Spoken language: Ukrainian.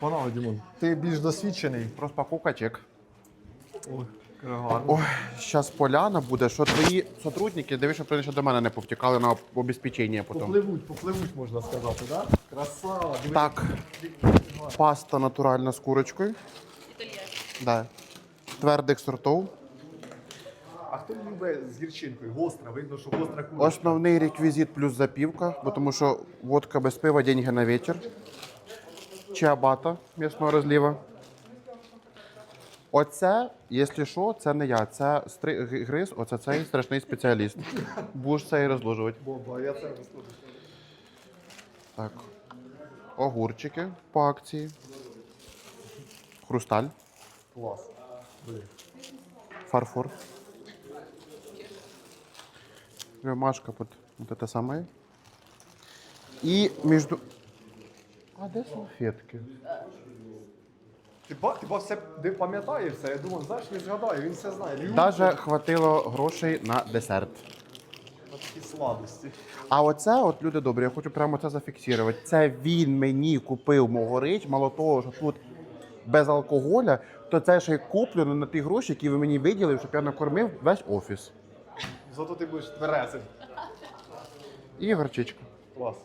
Панове, Дімон, ти більш досвідчений. Розпаковка чек. Ой. Ой, зараз поляна буде, що твої сотрудники, дивись, щоб вони ще до мене не повтікали на обезпечення потім. Попливуть, попливуть, можна сказати, так? Да? Красава. диви. Так, паста натуральна з курочкою. Да. Твердих сортов. А хто любить з гірчинкою? Гостра, видно, що гостра курочка. Основний реквізит плюс запівка, бо тому що водка без пива, деньги на вечір. Чиабата м'ясного розліва. Оце, якщо що, це не я, це стри... гриз, оце цей страшний спеціаліст. Будеш це і розложувати. Боба, я це розкажу. Так. Огурчики по акції. Хрусталь, Клас. Блін. фарфор. Ромашка под вот это самое. І між... А де салфетки? Ти, ба, ти ба все ти пам'ятає все, я думав, знаєш, не згадаю, він все знає. Любить Даже хватило грошей на десерт. на такі сладості. А оце, от люди добрі, я хочу прямо це зафіксувати. Це він мені купив мого рич, мало того, що тут без алкоголя, то це ще й куплено на ті гроші, які ви мені виділили, щоб я накормив весь офіс. Зато ти будеш тверезим. І горчичка. Клас.